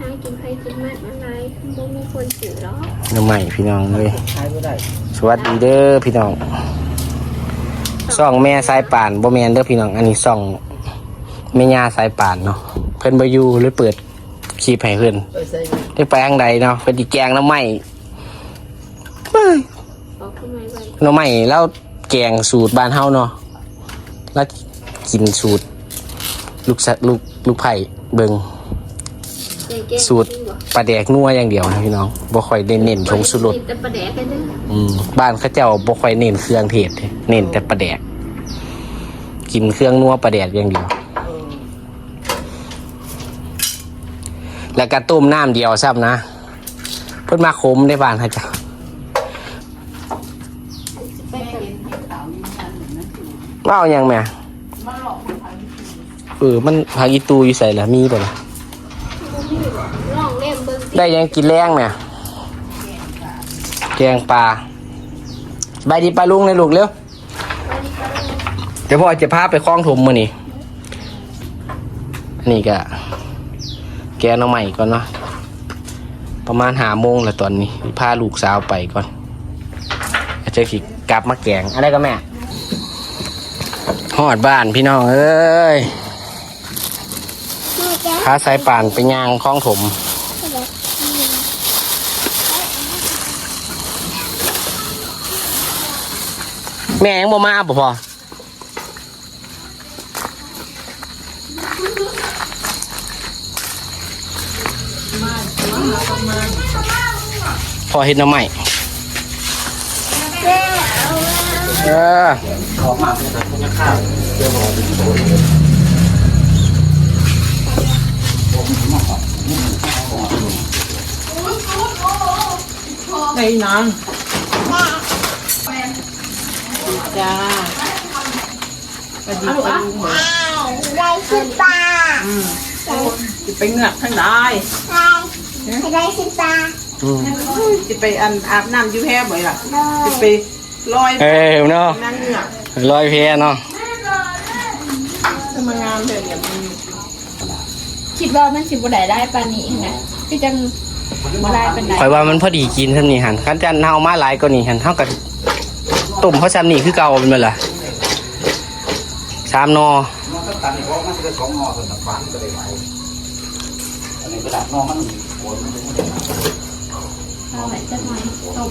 หากินไผกินมันอะไรบ่มีคนซื้อหรอกน้ำใหม่พี่น้องเลยขายบ่ได้สวัสดีเด้อพี่น้องซ่องแม่สายป่านบ่แมนเด้อพี่น้อง อันนี้ซ่องแม่ย่าสายป่านเนาะเพิ่นบ่อยู่เลยเปิดคลิปให้เพิ่นเอ้ยใส่ได้ไปทางใดเนาะเพิ่นสิแกงน้ำใหม่เอ้อาเข้ามไว้น้ำใหม่แล้วแกงสูตรบ้านเฮาเนาะแล้วกินสูตร ลูกสะลูกลูกไผ่เบิง่ง สูตรจงบ่ปลาแดกนัวอย่างเดียวนะพี่น้องบ่ค่อยได้เน้นผงสุรสแต่ปลาแดกกันเด้ออืมบ้านเขาเจ้าบ่ค่อยเน้นเครื่องเทศเด้เน้นแต่ปลาแดก กินเครื่องนัวปลาแดกอย่างเดียว แล้วก็ต้มน้ำเดียวซ้ำนะเพิ่นมาคมได้บ้านเขาเจ้าไปกันว่าเอาหยังแม่เออมันพาอีตูอยู่ใส่ละมีบ่ล่ะ บ่มีบ่ลองเล่มเบิ่งสิ ได้หยังกินแรงแม่แกงปลาบายดีปลาลุงเลยลูกเร็ววันนี้ก็เลยเดี๋ยวพ่อจะพาไปคล้องถมมือนี่อันนี่ก็แกน้องใหม่ก่อนเนาะประมาณหาโมงแล้วตอนนี้พาลูกสาวไปก่อนอาจจะสิกลับมาแกงอะไรก็แม่หอดบ้านพี่น้องเอ้ยพาสายป่านไปย่างคล้องถม แม่ยังบ่มาบ่พอพอเห็นน้ำใหม่เออออกมาเป็นแบบคุณค่าเดี๋ยวรอเป็นโตในนาง จ้าสวัสดีปาลุงเหรอได้สิบตาอืมจะไปเหงือกทั้งได้ได้ได้สิบตาอืมจะไปอันอาบน้ำอยูแพ้บ่อยล่ะเลจะยไปลอยเออเนาะนั่งเหงือกลอยเพเนาะทำงานเถอะเนี่ยมันคิดว่ามันสิบ่ได้ได้ปานนี้นะคือจังบ่ได้ปานใดข่อยว่ามันพอดีกินทำนี่หันคันจันเฮามาหลายกว่านี้หันเท่ากับ ตุ่มเขาซ้ำนี่คือเก่าเป็นเมื่อล่ะสามนอมันก็ตันอีกเพราะมันจะสองนอส่วนฝานก็ได้ไหวอันนี้กระดาษนอมันโอนมันไม่ได้เอาไว้จักหน่อยต้ม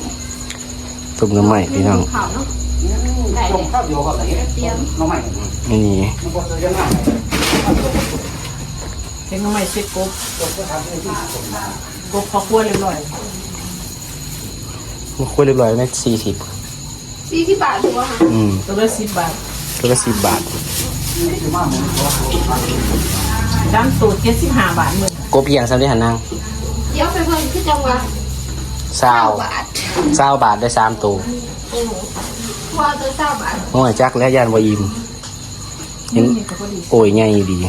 ตุ่มน้ำใหม่พี่น้องข้าวเนาะตรงข้าวเดียวก็ได้น้องใหม่นี่มันก็จะยังไงเห็นน้องใหม่เช็ดกบกบพอคั่วเรียบร้อยมาคุยเรียบร้อยในสี่สิบ 40บาทถูกป่ะคะอืมตัวละสิบบาทตัวละสิบบาทด้านสูตรเจ็ดสิบห้าบาทเหมือนกบเพียงซ้ำที่หันนางเดี๋ยวไปเบิ่งคือจังหวะเศร้าบาทเศร้าบาทได้สามตัวโอ้โหพอตัว20บาทโอ้ยจักแล้วยานวายิมเห็นนี่ก็พอดีโอ้ยง่ายดี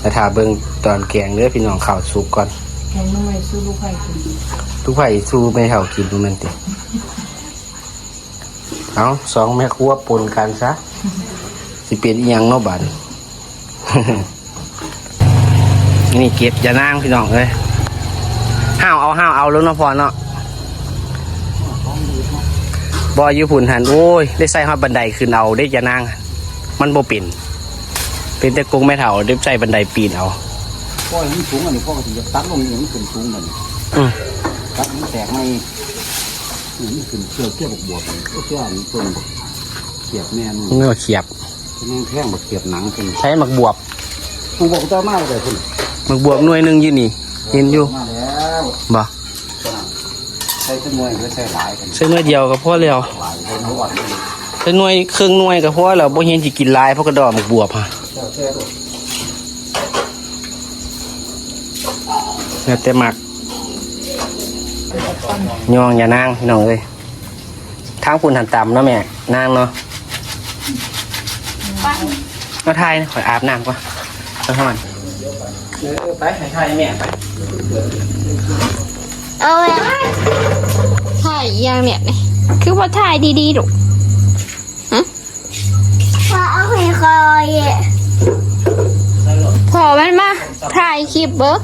แต่ถ้าเบิ่งตอนแกงเนื้อพี่น้องข่าวสุกก่อน แข็งน้องใหม่ซื้อลูกไข่กินทุกไผ่สู้ไม่เท่ากินดูมันติเอาสองแม่ครัวปนกันซะ สิเป็นอีหยังเนาะบัด นี่เก็บอย่านางพี่น้องเอ้ยห้าวเอาห้าวเอาแล้วเนาะพอเนาะบอยอยู่ผุนหันโอ้ย ได้ใส่ฮอดบันไดขึ้นเอาได้อย่านางมันบ่เป็นเป็นแต่กงแม่เฒ่าได้ใส่บันไดปีนเอา พ่อมันสูงอันนี้พ่อก็ถึงจะตัดลงอย่างนี้ขึ้นสูงมันอืมตัดมันแตกไม่นี่ขึ้นเชือกเชือกบวบเลยเชือกมันต้นเขียบแม่นเนื้อเขียบแม่งแท่งแบบเขียบหนังเป็นใช้หมักบวบกูบอกเจ้ามากเลยคุณหมักบวบหน่วยหนึงอยู่นี่ เห็นอยู่มาแล้วบ่ใช้จำนวนหรือใช้หลายกันใช้หน่วยเดียวก็พอแล้วหลายใช้น้อยใช้หน่วยครึ่งหน่วยก็พอแล้วบ่เห็นสิกินหลายเพราะกระดอกหมักบวบฮะเจ้าแช่ แล้วแต่หมักยองอย่านางพี่น้องเลยทางคุณหันต่ำเนาะแม่นางเนาะมาไทยขออาบน้ำก่อนไปห้อนไปไปไทยแม่ไปเอาเลยถ่ยยังเนี่ยนี้คือว่าไทยดีๆหรอกฮะเอาให้คอยพอมันมาถ่ายคลิปเบิร์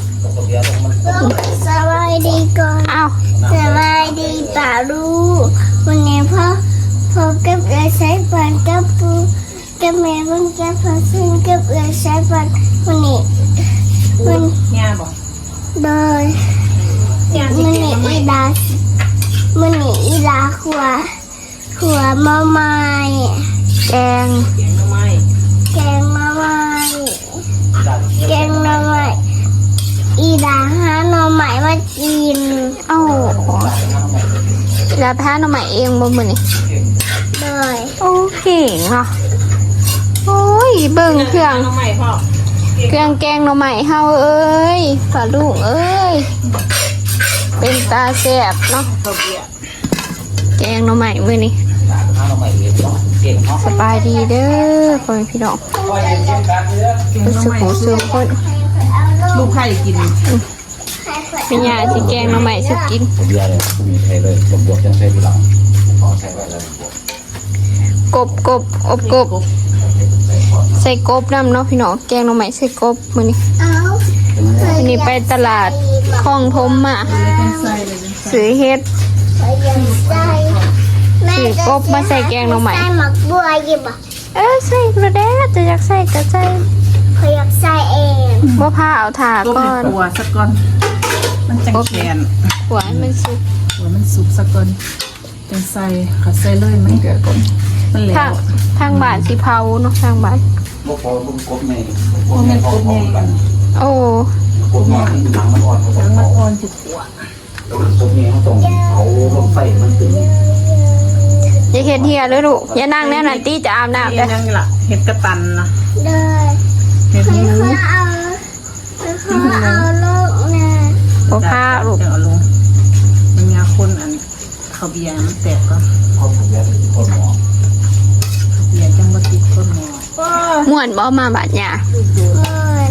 สบายดีก่อนอ้าสบายดีป่าลูกวันนี้พ่อพ่อกับเอใช้ฟันกับปูกับแม่เพิ่งจะพอซึ่งกับเอใช้ฟันวันนี้วันย่าบอกโดยมันนี่อีดามันนี่อีดาขัวขัวมาไม้แกงเก่งมแกงมาไม้แกงหน่อไม้อีดาหา หน่อไม้มากิน เอ้าแล้วแพ้หน่อใหม่เองบ่มื้อนี้โดยโอ้เก่งอะโอ้ยเบิ่งเครื่องทำไมพ่อเครื่องแกงหน่อใหม่เฮาเอ้ยฝาลูกเอ้ยเป็นตาแสบเนาะเขาเบียร์แกงหน่อใหม่มื้อนี้สบายดีเด้อพ่อแม่พี่น้องเก่งรู้ทำสึกไมหูสึกคนลูกไข่กิน เป็นยาสิแกงหน่อใหม่สิกินผมเบียร์เลยผมมีใครเลยผมบวกยังใช้ที่หลังขอใช้ไว้แล้วบวกกบกบอบกบ ใส่กบน้ำเนาะพี่น้องแกงหน่อใหม่ใส่กบมื้อนี้เอาวันนี้ไปตลาดคลองทมมาเป็นไส้เลยซื้อเฮ็ดไปยังใส่แม่ซื้อกบมาใส่แกงหน่อใหม่ใส่หมักบัวยิบอะเอ้ยใส่กระเด้จะอยากใส่ก็ใส่เขาอยากใส่เองบ่ผ้าเอาถาก็ก่เป็อนนตัวสักก่อน มันจังแขนหัวให้มันสุกหัวมันสุกสักก่อนจังใส่ขาใส่เลยไหมแก่ก่อนมันแหลทางวทางบ้านสิเผาเนาะทางบ้านพวกพอลุงกบในกบในท้องของกันโอ้กบเนี่ยหนังมันอ่อนเขาแล้วต้มัอนงอ่อนจุดหัวแล้วกบเนี่ยเขาต้องเอาลงไฟมันตึงอย่าเฮ็ดเฮียเลยลูกอย่านั่งแน่นั่นตีจะอาบน้ำนี่เด้อยังล่ะเห็ดกระตันนะเลยเห็ดหมูเขาเอาเขาเอาลูกนะบ่ผ้าลูกจะเอาลงมันยาคนอันเขาเบียร์มันแตกก็เขาถูกแล้วเป็นคนหมอเบียร์จังบ่ติดคนหมอม่วนบ่มาบาดหยามัน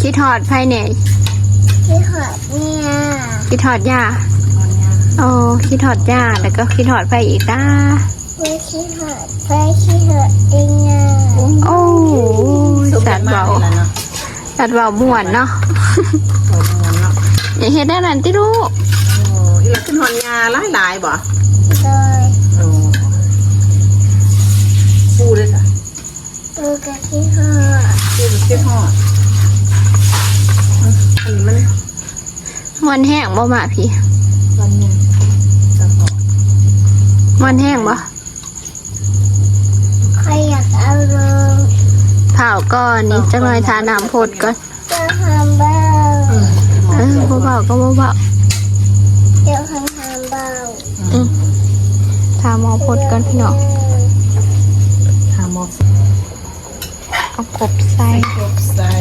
คิดฮอดภายในที่หอดเนี่ยคิดฮอดยาตอนยาโอ้คิดฮอดยาแล้วก็คิดฮอดไปอีกนะไม่ที่หอดไปที่หอดเองนะโอ้ยสุกสัตว์มาเบากเลยล่ะเนาะสัตว์เบาม่วนเนาะโอ้โหเนาะอย่าเฮ็ดได้นั่นติลูกโอ้ยแล้วขึ้นหอนยาหลายหลายๆบ่เลยโอ้ปูด้วยจ้ะปูกับที่หอดปูเสียหอดอันนี้มันมันแห้งบ่มาพี่ วันยังจะหอดมันแห้งบ่ใครอยากเอาลงเผาก่อนนี่จังหน่อยทาน้ำพดก่อนจะทำเบาเอ อบ่เบาก็บ่เบาเดี๋ยวทำทำเบาอืมทาหมอพดก่อนพี่น้องหาหมอกเอากบใส่กบใส่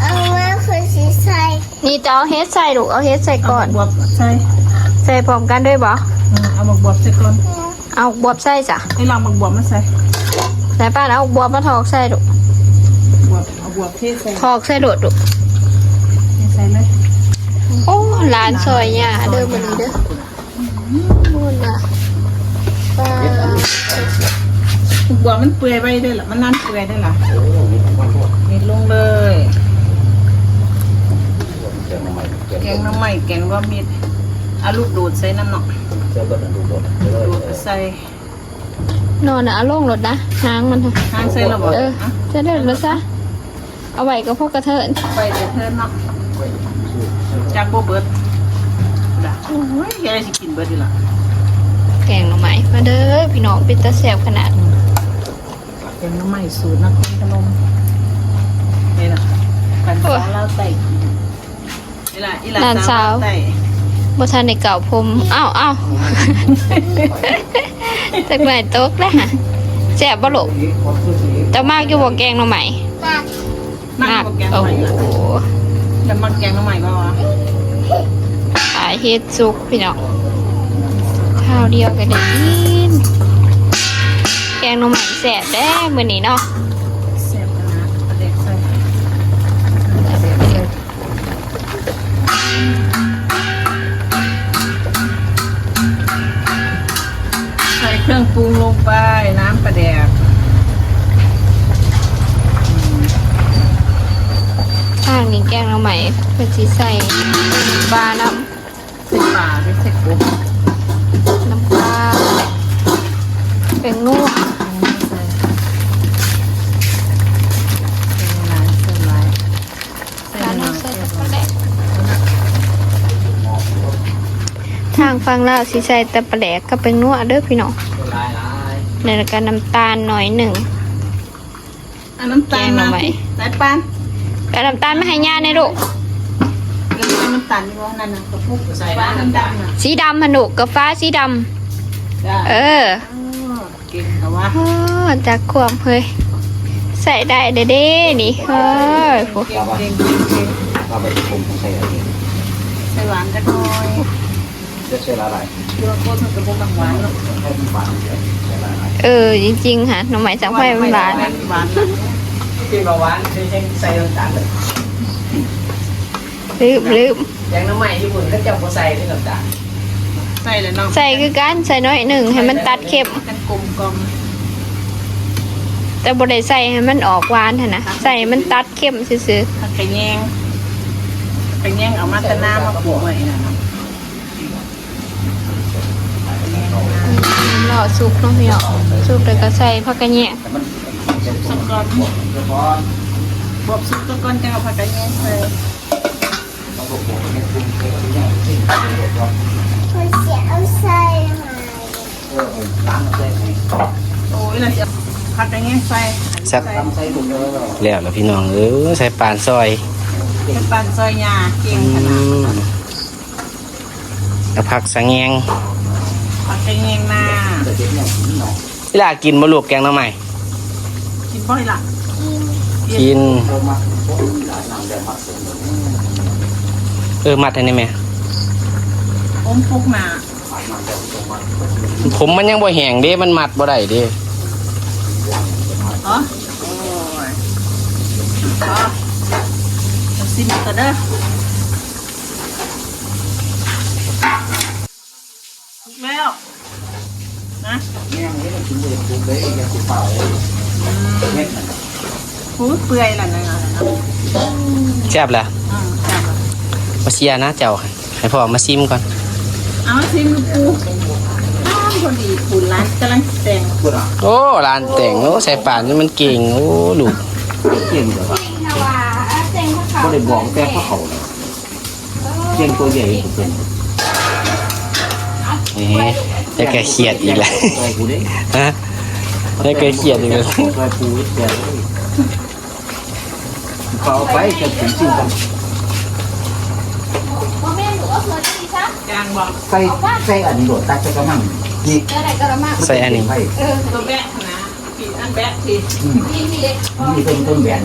เอามาคือสีใส่นี่จะเอาเฮ็ดใส่ลูกเอาเฮ็ดใส่ก่อนเาบวบใส่ใส่พร้อมกันด้วยบ่อืมเอาบักบวบใส่ก่อนเอาบวบใส่จ้ะให้ลองบักบวบมาใส่ไหนป้าเอาบวบมาถอกใส่ลูกบวบเอาบวบเทใส่ถอกใส่โดดลูกใส่เลยโอ้ ร้านซอยหญ้าเด้อมื้อนี้เด้อบุญน่ะป้าบวบมันเปื่อยไปได้หรอมันนั่นเปื่อยได้หรอโอ้มีของมันพวกเม็ดลงเลยแกงใหม่แกงแกงน้ำใหม่แกงว่ามิดเอาลูกดูดใส่น้ำหนักเจ้าก็ดูบดเลยดูดใส่นอนน่ะเอาลงรถนะหางมันค่ะห้างใส่ระบบเออจะเดินแล้วซะเอาไว้ก็พวกกระเทินไปเดี๋ยวเทินเนาะ จากโบเบิร์ดด่าโอ้ยยายสิกินเบิร์ดดีละแกงหน่อไม้มาเด้อพี่น้องเป็นตาแสบขนาดแกงน้ำใหม่สูตรนครพนมนี่นะกันสาวเล่าไต่นี่ล่ะอีหลานสาวเล่าไต่บ่ทันในเก่าผม อ้าวอ้าวจากไหนตกแล้วฮะแสบบ่ลูกเจะมากอยู่บ่แกงหน่อไม้มากมากกว่าแกงโอ้น้ำใหม่โหละ จะมักแกงน้ำใหม่ป่าวะขายเฮ็ดซุกพี่น้องข้าวเดียวก็ได้กินแกงหน่อไม้แสบแด้มื้อนี้เนาะแซ่บขนาดประเด็กใส่ใส่เครื่องปรุงลงไปน้ำปลาแดก หน่อใหม่เพื่อสิใส่ปลาน้ใส่ปลาด้วยใส่กบำน้ำปลาเป็นนัวใส่ใส่ลายใส่ลายใส่ปลาหน่น้อยใส่ตะปะแดกทางฟังลาวสิใส่ตะปะแดกก็เป็นนัวเด้อพี่น้องลายลายแล้วก็น้ำตาลหน่อยหนึ่งอันน้ำตาลแกงหน่อไม้ใส่ปาน แล้วน้ำตาลไม่ให้ย่าในลูกแล้วเอาน้ำตาลนี่ว่านั่นน่ะกระปุกใส่ปลาน้ำตาลน่ะสีดำหนุกกับฟ้าสีดจ้าำ เออเก่งแต่ว่าโอ้จากขวบเฮ้ย ใส่ได้เด้เด้นี่เฮ้ยโหเก่งเก่งเก่งเก่งเราไปชมของใส่อะไรใส่หวานกันหน่อยจะใส่อะไรเดี๋ยวโคตรมันกระปุกหวานแล้วให้มันฝาดใส่อะไรเออจริงๆค่ะหน่อไม้จากไฟมันบาน หวานกิน มาหวานคือยังใส่น้ำตาลเลยลืมลืมแกงน้ำใหม่ญี่ปุ่นก็จะบ่ใส่ด้วยน้ำตาลใส่เลยเนาะใส่คือกันใส่น้อยหนึ่งให้มันตัดเค็มกันกลมกลมแต่บ่ได้ใส่ให้มันออกหวานหั่นนะใส่ให้มันตัดเค็มซื่อผักกระแยงกระแยงเอามาตะน้ำมาปลูกไว้นะๆรอสุกเนาะพี่น้องสุกแล้วก็ใส่ผักกระแยง สักก้อนบวบซุปตะก้อนจะเอาผักกระแยงใส่คนเสียเอาใส่มาเออล้างใส่ให้โอ้ยเราจะผักกระแยงใส่แซ่บทำใส่ถุงเลยแล้วล่ะพี่น้องเออใส่ปานซอยเป็นปั่นซอยยาเก่งอืขนาดมแล้วผักสะแงงผักกระแยงนาแต่เด็กเนี่ยกินเนาะเวลากินบ่ลูกแกงน้ำใหม่ กินบ่อยล่ะกินโตมาโตหลายน้ำแดงมาเสริมเออมัดให้ได้ไหมอมปุกหนาหลายน้ำแดงตรงมาผมมันยังบ่แห้งเด้ มันมัดบ่ได้เด้อ๋อโอ้ยอ๋อเอาซิมกันเด้อแล้วนะเนี่ยมันก็กินเลยถูกเลยยังถูกเปล่า เลยเม็ดมันหูเปื่อยแล้วนะนะแซ่บล่ะอืมจับมาเชียร์นะเจ้าให้พ่อมาซิมก่อนเอาซิมดูปูอ้าวพอดีปูร้านกำลังแต่งพูดอะโอ้ร้านแต่งโอ้ใส่ป่านนี่มันเก่งโอ้ลูกเก่งเลยว่ะก็ได้บอกแต่พระเขาเลยเก่งตัวใหญ่สุดเป็นนี่ได้แกเครียดอีกแล้วใส่กูได้ฮะ ได้แกเครียดอีกแล้วใส่ปูแก่เขาเอาไปจะถึงจริงกันยางบอกใส่ใส่อันนี้โดดตักใส่กระมังนี่ใส่อันนี้ให้ตัวแบะนะปีอันแบะทีอืมนี่เป็นต้นแหวน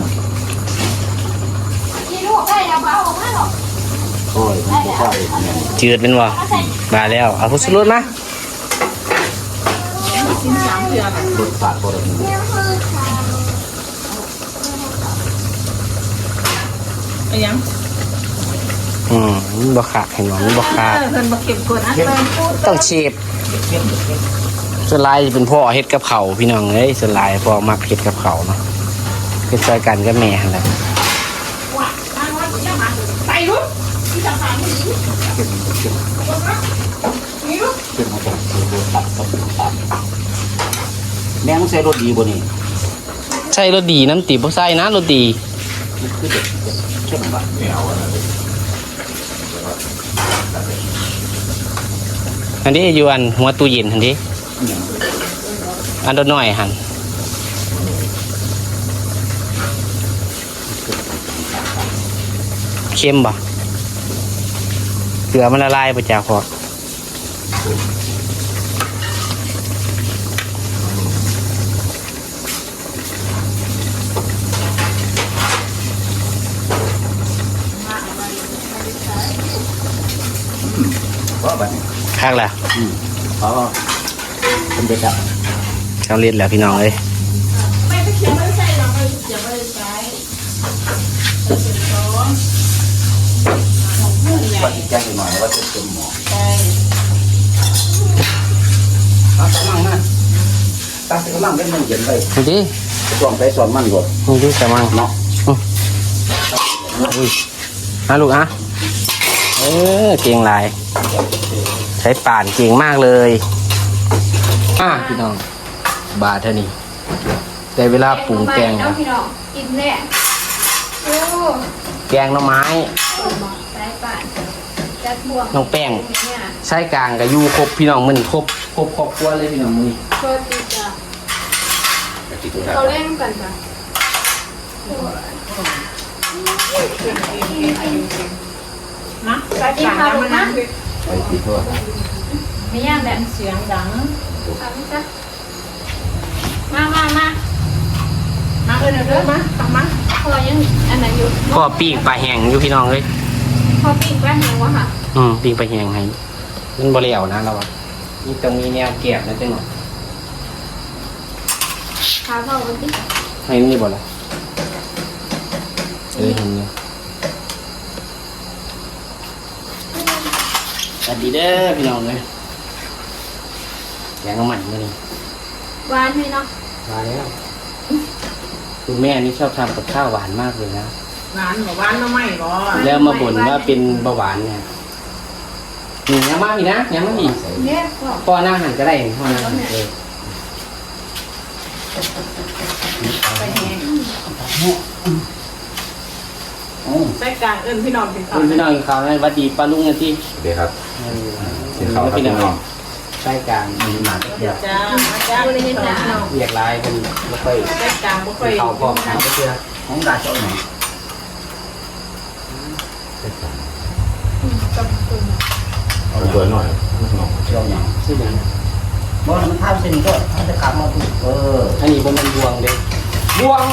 โอ้ยมันบ่ค่อยเนี่ยจืดเป็นบ่มาแล้วเอาพุสรุดมา กินสามเดือนรสชาติบ่ได้มีไปยังอืมมันบ่ขาดเห็นบ่มันบ่ขาดเออเพิ่นบ่เก็บคนนะเพิ่นพูดต้องเชฟส่วนลายจะเป็นพ่อเฮ็ดกับเขาวพี่น้องเอ้ยส่วนลายพ่อมักเฮ็ดกับเขาวเนาะเฮ็ดซอยกันกับแม่หั่นแหละใส่ลูกขึ้นมาจากรสตัดต้นตัด แม่งใส่รสดีบ่นี่ใช่รสดีน้ำตีบ่ใส่นะรสดีมันคือเด็ดเด็ดเข้มบัดอันนี้อยู่อันหัวตู้เย็นอันนี้อย่างอันตัวน้อยหันเค็มบ่เกลือมันละลายไปจากพอ เพราะบัดนี้คักแล้วอืมเพราะเป็นเด็ดอะเช้าเลียดแล้วพี่น้องเอ้ยว่าที่แจ้งหน่อยว่าจะเต็มหมอเอากระมังนะตักใส่กระมังเป็นมันเย็นไปดูดิส่วนไปส่วนมันหมดดูดิกระมังเนาะอุ้ยนะลูกอะเออเก่งหลาย ใช้ป่านเก่งมากเลยอะพี่น้อง บาทเท่านี้แต่เวลาปรุงแกงเอานะพี่น้องกินแน่โอ้แกงหน่อไม้สายป่านจัดบวกน้องแป้งเนี่ยใช้กลางกับยูครบพี่น้องมันครบครบครอบครัวเลยพี่น้องมือนี้โทษทีจ้ะติดตัวเขาเล่นกันจ้ะนะใส่กินปากข้าวน้ำมันนะนะ ไปติดตัวไม่ย่างแบบเสียงดังทำจ้ะมามามามาเออเดี๋ยวเด้อมาตักมาพอยังอันไหนอยู่พ่อปีกปลาแห้งอยู่พี่น้องเลยพอปิ้งแป้งยังวะค่ะอืมปีกปลาแห้งให้มันบ่เลี้ยวนะเราอะนี่ต้องมีแนวเก็บนะจังหน่อยข้าวเข้ากันดิให้นี่บ่ล่ะเออเห็นอยู่ วัสดีเด้อพี่น้องเลยแกงเอาใหม่มานี่หวานไหมเนาะมาแล้วคุณแม่นี่ชอบทำกับข้าวหวานมากเลยนะหวานบ่หวานน้ำไม่บ่แล้วมาบ่นว่าเป็นเบาหวานเนี่ยนี่ยังมาอีกนะยังมาอีกเนี่ยก็พ่อหน้าหันก็ได้พ่อหน้าหันเออไปแห้งโอ้ ใส่กลางเอิ้นพี่น้องกินข้าวคุณพี่น้องอีกคราวนั้นหวัดดีป้าลุงกันที่เดี๋ยวครับเออกินข้าวครับพี่น้องใช่กลางมีหนักเดี๋ยวจ้ามาจ้าดูในเห็นหนาเนาะเรียกลายเป็นไม่ค่อยใส่กลางบ่ค่อยเขาพร้อมกันก็คือของดาเจ้าไหนเอาเบอร์หน่อยเจ้าไหนชื่ออย่างบ่มันข้าวเส้นก็เขาจะกลับมาพูดเอออันนี้เป็นมันบวงเด้บวง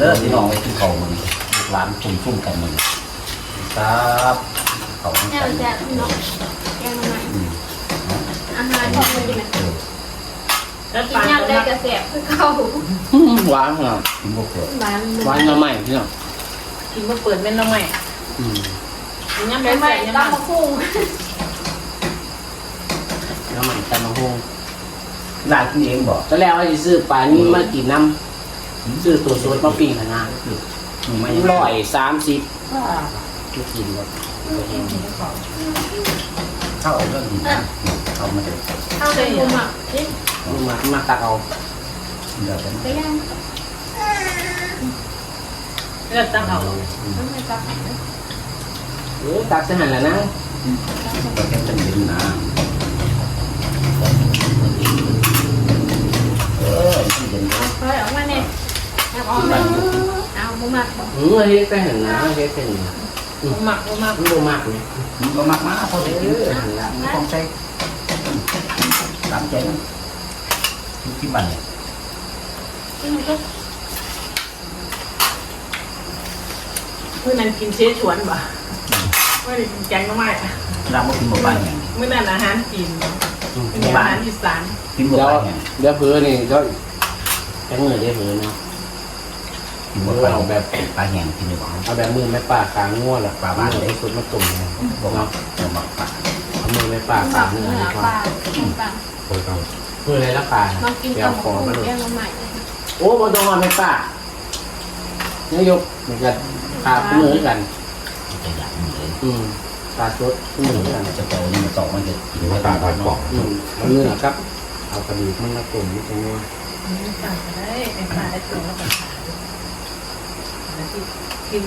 เด้อพี่น้องไปกินข้าวมันร้านชุ่มชุ่มกันมันครับข้าวมันแนวกันแซ่บเนาะแกงมาใหม่อาหารของมันดีไหมแล้วกิปานกย่างได้กระแสบคือเก่าหวานเหรอกินบ่เกิดหวานหวานมาใหม่พี่น้องกินบ่เปิดแม่นน้ำไม่อืมกินยำไม่แซ่ไม่บๆยำต้อมังนมาพุ่งน้ำมันแต่มะฮงร้านกินเองบ่ตอนแรกว่าจะซื้อปลานี่มากินน้ำ ซื้อตัวสดมาปิ้งขนาดไม่ร้อยสามสิบไม่กินแบบบ่แห้งข้าวเรื่องดีนะเอามาเถอะเข้าไปคุมอะนี่มามาตักเอาเดี๋ยวจะไปย่างเลือดตั้งเอาต้องไปจับเออตักจะหันแล้วนะเราแค่จะเย็นนะเออเย็นนะ ค่อยออกมเอาออกมาเอาบุมักบอกอืมเฮ็ดแต่หันนะเฮ็ดแต่หันนะบ่หมักบ่หมักมันบ่มากเลยมักมากมากพอได้กินหันละไม่ต้องใช้ตามใจนะที่บ้านเนี่ยที่มันก็มื้อนั้นกินเชชวนบ่มื้อนี้กินแกงน้ำไม่เราไม่กินหมดบ้านเนี่ยมื้อนั้นอาหารจีนเป็นอาหารอีสานกินหมูบ้านเนี่ยเดี๋ยวเพื่อนี่ก็จังมือได้เพื่อนาะ กินหมดบ้านแบบปลาแห้งกินดีกว่าเอาแบบมือแม่ป่าขางง่วหรอป่าบ้านไอ้สุดมาตุ่มเนี่ยบอกว่าจะมาปลาเอามือแม่ป่าหขามักเนื้อเนื้อดีกปว่าลาต่างโอ้ยต้องมืออะไรละป่าๆมากินเดี๋ยกัวบขอมาดูแกงมาใหม่โอ้บนตรงมาแม่ป่าเนี่ยยกเหมือนกันขามือกันจะอยากมีเลยอืมปลาสดมือกันจะโตนี่มันสองมันจะกินหรือไว้ว่าตาตาตาตาปกอล่องอืมเอาเนื้อครับ เอากระดูกมันมาตุ่มนี่ตรงนี้สั่งได้ไปขายตัวแล้วก็ กินกิน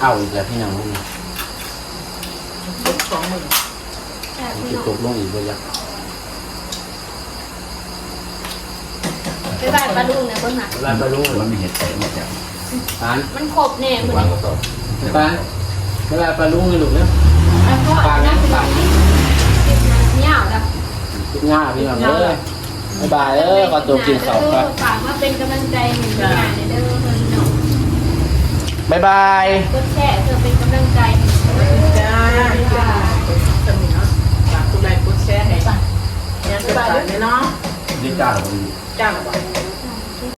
เอาอีกแล้วพี่น้องนี่ทุกสองมื้อแต่มันพี่จะน้องตกลงอีกบ่ยักไปบ้านปลาดุงเนี่ยคนหนักลายปลาลูกมันมีเห็ดใส่หมดอย่างอ่านมันครบเนี่ยมันวางนี่ก็ต้องปลาเวลาปลาลูกนี่ลูกเนี่ยแล้วก็ปลาน่าปลาเหนียวกับ หน้าพี่น้องเอ้ยบ๊ายบายเอ้ยขอตัวกินข้าวครับฝากมาเป็นกำลังใจหนึ่งอย่างในเด้อเพื่อนน้องบ๊ายบายก็แช่เธอเป็นกำลังใจให้จ้าจะมีเนาะฝากคุณนายกดแชร์ให้ยังสบายไหมเนาะนี่จ้าเราจ้าหรอ